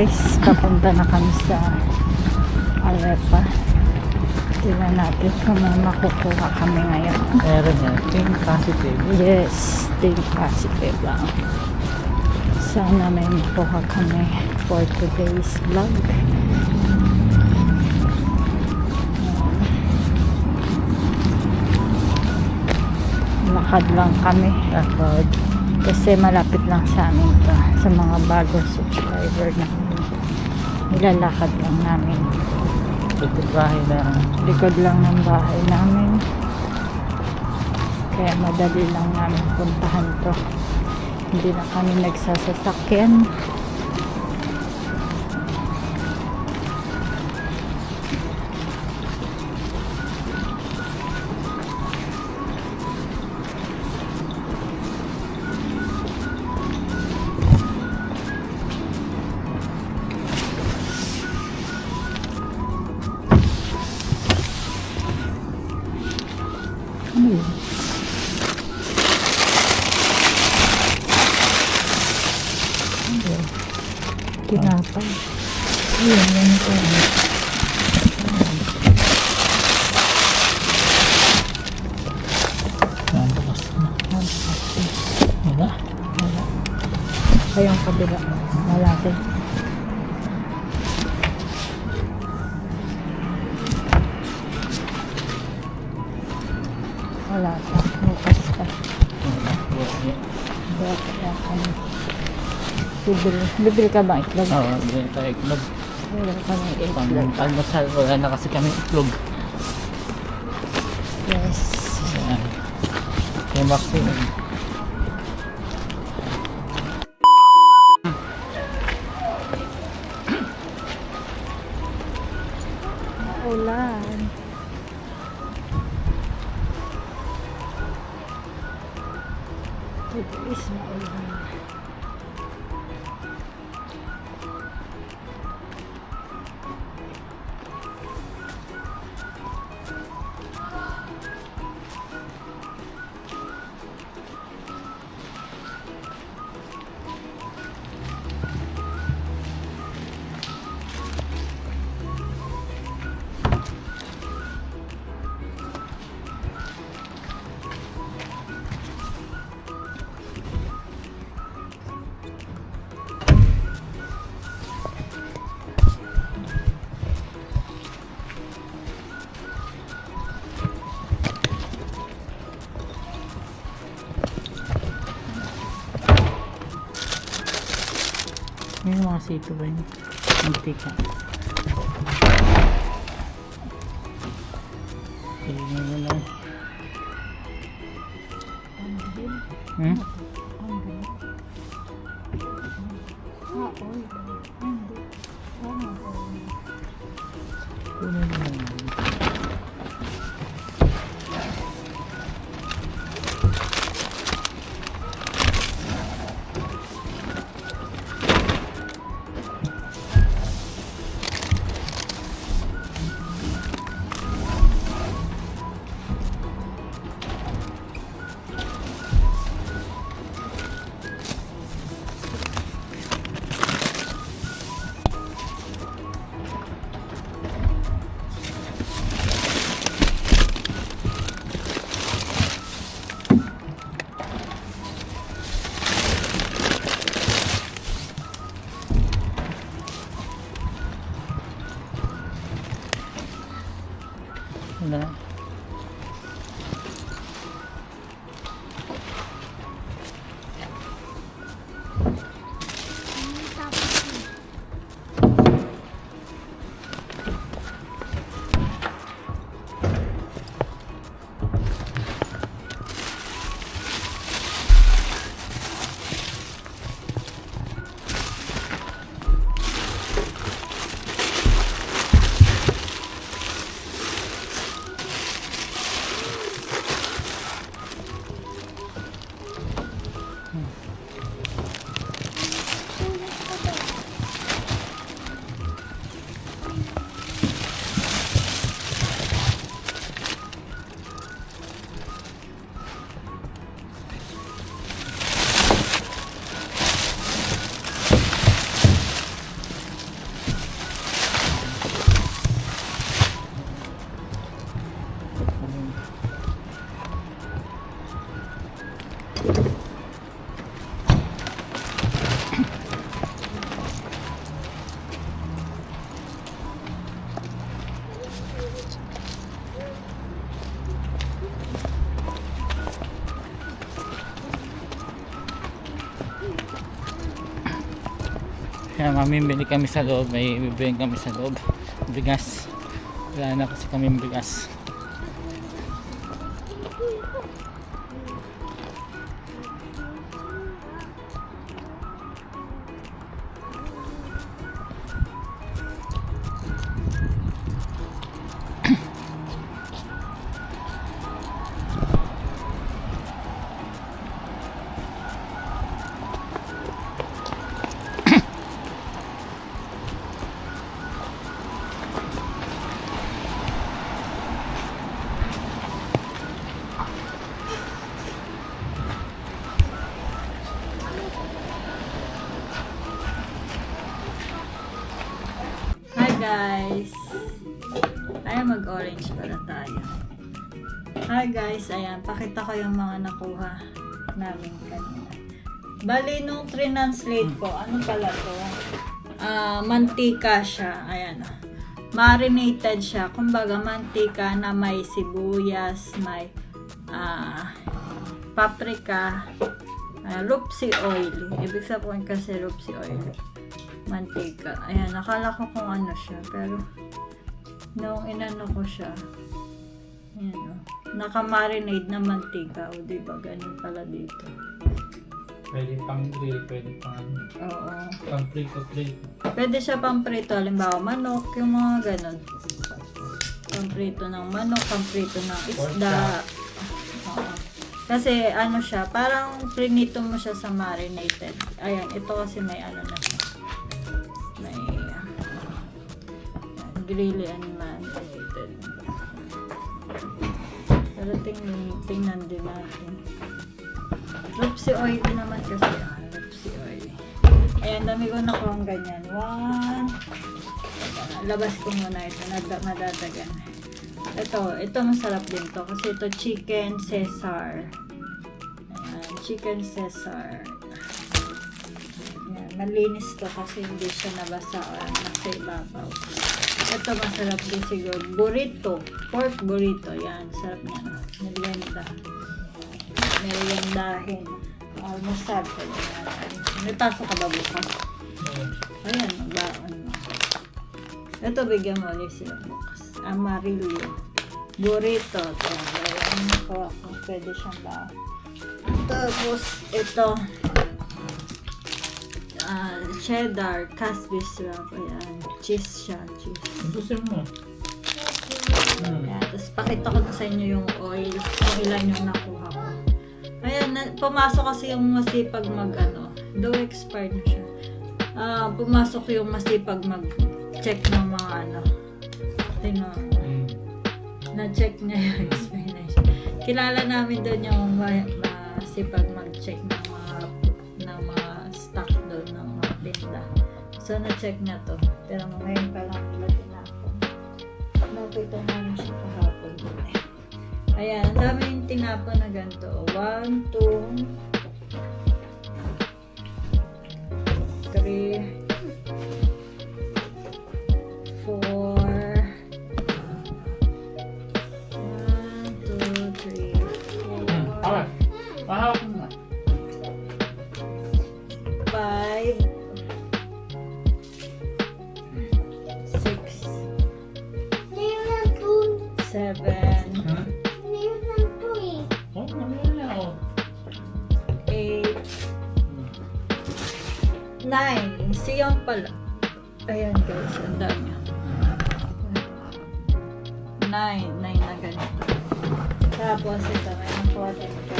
guys, papunta na kami sa Arepa. Tingnan natin kung may makukuha kami ngayon. Meron yan. Think positive. Yes, think positive lang. Sana may makuha kami for today's vlog. Lakad lang kami. Lakad. Kasi malapit lang sa amin Sa mga bagong subscriber namin. Nilalakad lang namin. Ito bahay na. Likod lang ng bahay namin. Kaya madali lang namin puntahan to. Hindi na kami nagsasasakyan. Tinapay. Ayun, yan ito. Nakabukas na. Wala. Wala. Kayong kabila. Malaki. Wala pa. Bukas pa. Wala. Wala. Kaya kaya kami. Bibili, bibili ka ba itlog? Oo, hindi tayo itlog. Bibili ka ng Pang itlog. almusal, wala na kasi kami itlog. Yes. Ayan. Kaya Sito ba yun? Antika. Tingnan mo lang. Hmm? Kaya mamimili kami sa loob, may bibigyan kami sa loob. Bigas. Wala na kasi kami bigas. Hi guys, ayan, pakita ko yung mga nakuha namin kanina. Bali, nung translate ko, ano pala to? Ah, mantika siya, ayan oh. Marinated siya, kumbaga mantika na may sibuyas, may ah, paprika, uh, rupsi oil. Ibig sabihin kasi rupsi oil mantika. Ayan, nakala ko kung ano siya. Pero, nung inano ko siya, ayan o, nakamarinade na mantika. O, di ba? Ganun pala dito. Pwede pang grill, pwede pang Oo. pang prito prito. Pwede siya pang prito. Halimbawa, manok, yung mga ganun. Pang prito ng manok, pang prito ng isda. Oo. Kasi ano siya, parang prinito mo siya sa marinated. Ayan, ito kasi may ano na siya. May uh, grilly and Pero tingnan, din natin. Rupsi oil naman kasi. Ah, rupsi oil. Ayan, dami ko nakuha ang ganyan. One. Labas ko muna ito. Nada, madadagan. Ito, ito masarap din to. Kasi ito chicken Caesar. Ayan, chicken Caesar. Ayan, malinis to kasi hindi siya nabasa o nasa ibabaw. Ito masarap din siguro. Burrito. Pork burrito. Yan, sarap niya. Merienda. Meriendahin. Almusal ko yan. May pasok ka ba bukas? Ayan, magbaon mo. Ito, bigyan mo ulit sila bukas. Amarillo. Burrito. Ito. Ayan, ko. Pwede siyang baon. Tapos, ito. Ah cheddar. Casbis wrap. Ayan. Cheese siya. Cheese. Gusto mo? Hmm. Ayan. Tapos, pakita ko na sa inyo yung oil. Kung ilan yung nakuha ko. Ayan, na, pumasok kasi yung masipag mag ano, though expired na siya. Ah, pumasok yung masipag mag-check ng mga ano. Tingnan, Hmm. na-check niya yung expiration. Kilala namin doon yung ma- masipag mag-check ng So, na-check niya to. Pero ngayon pa lang nila tinapon. Nakita namin siya kahapon. Ayan, ang dami yung tinapon na ganito. One, two, three, nine. Siyan pala. Ayan guys, ang dami. Nine, nine na ganito. Tapos ito, may ganito.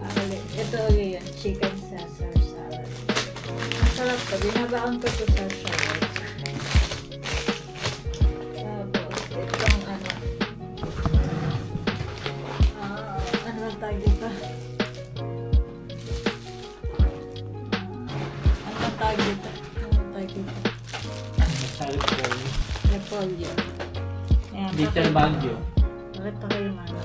Ah. Ito ulit yun, chicken Caesar salad. Masarap to, binabaan ko to sa salad. Repolyo. Ayan, Little pakita- Baguio. Pakita ko yung ano.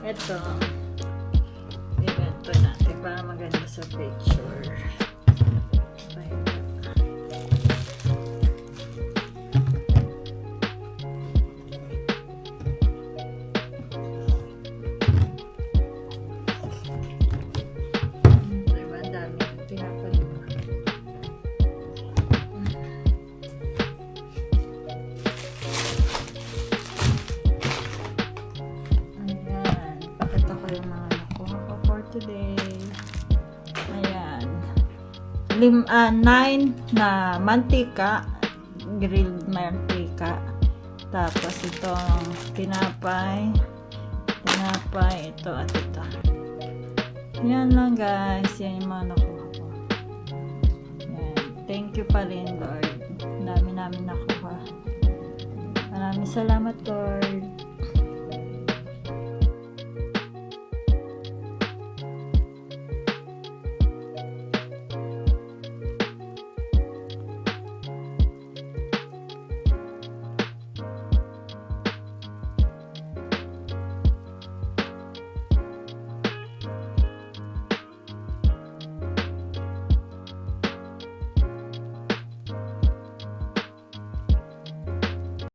Ito. Ibento natin para maganda sa picture. Lim, ah, nine na mantika. Grilled mantika. Tapos itong tinapay. Tinapay. Ito at ito. Yan lang guys. Yan yung mga nakuha ko. Thank you pa rin Lord. Dami namin nakuha. Maraming salamat Lord.